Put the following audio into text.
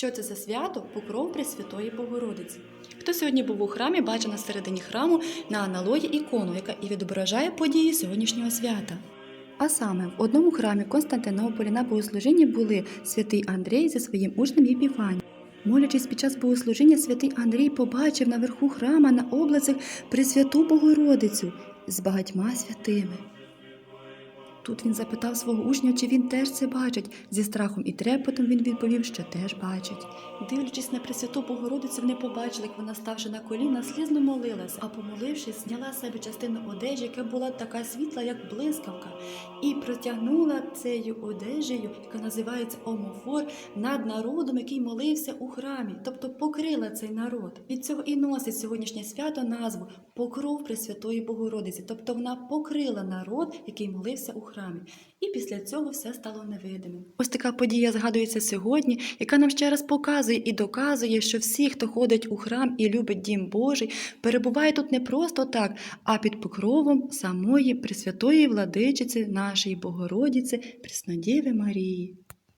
Що це за свято? Покров Пресвятої Богородиці. Хто сьогодні був у храмі, бачив на середині храму на аналої ікону, яка і відображає події сьогоднішнього свята. А саме в одному храмі Константинополі на богослужінні були святий Андрій зі своїм учнем Єпіфанієм. Молячись під час богослужіння, святий Андрій побачив наверху храма на облацях Пресвяту Богородицю з багатьма святими. Тут він запитав свого учня, чи він теж це бачить. Зі страхом і трепетом він відповів, що теж бачить. Дивлячись на Пресвяту Богородицю, вони побачили, як вона, ставши на коліна, слізно молилась, а помолившись, зняла з себе частину одежі, яка була така світла, як блискавка, і протягнула цією одежею, яка називається омофор, над народом, який молився у храмі, тобто покрила цей народ. Від цього і носить сьогоднішнє свято назву Покров Пресвятої Богородиці, тобто вона покрила народ, який молився у храмі. І після цього все стало невидимим. Ось така подія згадується сьогодні, яка нам ще раз показує і доказує, що всі, хто ходить у храм і любить дім Божий, перебуває тут не просто так, а під покровом самої Пресвятої владичиці нашої Богородиці, Преснодіви Марії.